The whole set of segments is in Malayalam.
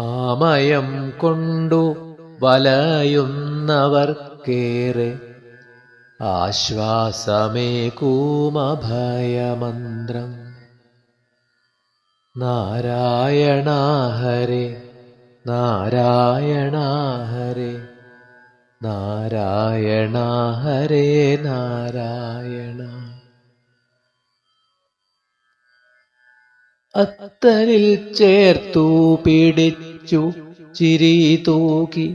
ആമയം കൊണ്ടു വലയുന്നവർക്കേറെ ആശ്വാസമേകൂമഭയമന്ത്രം. നാരായണ ഹരേ നാരായണ ഹരേ നാരായണ നാരായണ. അത്തലിൽ ചേർത്തു പിടിച്ചു ചിരി തൂക്കി.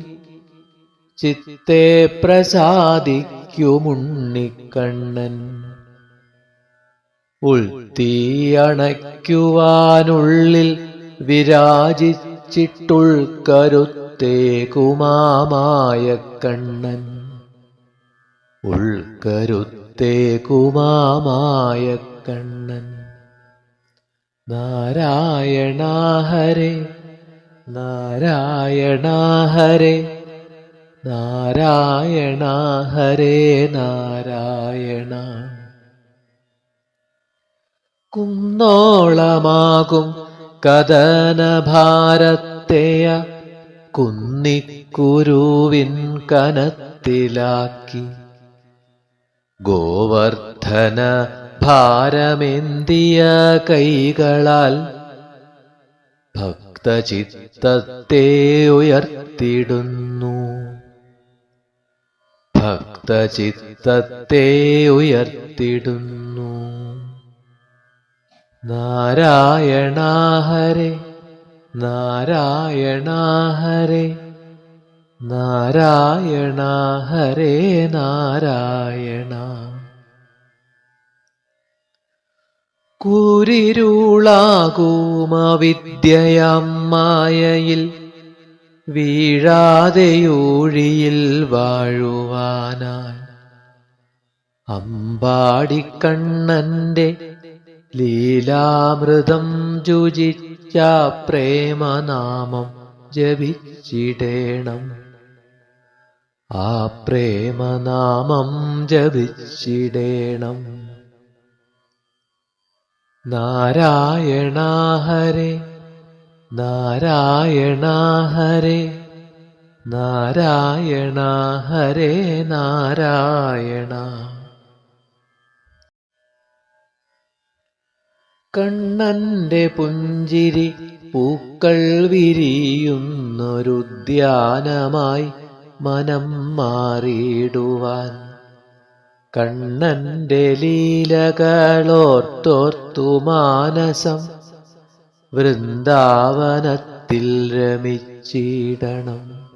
ചിത്തെ പ്രസാദിക്കുമുണ്ണിക്കണ്ണൻ ഉൾത്തീയണയ്ക്കുവാനുള്ളിൽ വിരാജിച്ചിട്ടുൾക്കരുത്തേകുമാമായ കണ്ണൻ ഉൾക്കരുത്തേകുമാമായ കണ്ണൻ നാരായണ ഹരേ നാരായണ ഹരേ നാരായണ ഹരേ നാരായണ. കുന്നോളമാകും കഥനഭാരത്തെയ കുന്നിക്കുരുവിൻ കനത്തിലാക്കി. ഗോവർദ്ധന ഭാരമേന്തിയ കൈകളാൽ ഭക്തചിത്തത്തെ ഉയർത്തിടുന്നു. ഭക്തചിത്തത്തെ ഉയർത്തിടുന്നു. നാരായണ ഹരേ നാരായണ നാരായണ. കൂരിരുളാകൂമവിദ്യയാം മായയിൽ വീഴാതെയൂഴിയിൽ വാഴുവാനായി. അമ്പാടിക്കണ്ണന്റെ ലീലാമൃതം രുചിച്ച പ്രേമനാമം ജപിച്ചിടേണം. ആ പ്രേമനാമം ജപിച്ചിടേണം. നാരായണ ഹരേ നാരായണ ഹരേ നാരായണ നാരായണ. കണ്ണന്റെ പുഞ്ചിരി പൂക്കൾ വിരിയുന്നൊരുദ്യാനമായി മനം മാറിയിടുവാൻ കണ്ണന്റെ ലീലകളോർത്തോർത്തു മാനസം. വൃന്ദാവനത്തിൽ രമിച്ചിടണം.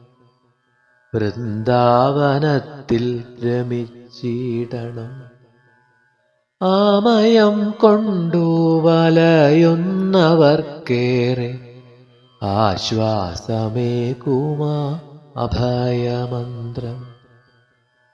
വൃന്ദാവനത്തിൽ രമിച്ചിടണം. ആമയം കൊണ്ടു വലയുന്നവർക്കേറെ ആശ്വാസമേകുമാ അഭയമന്ത്രം.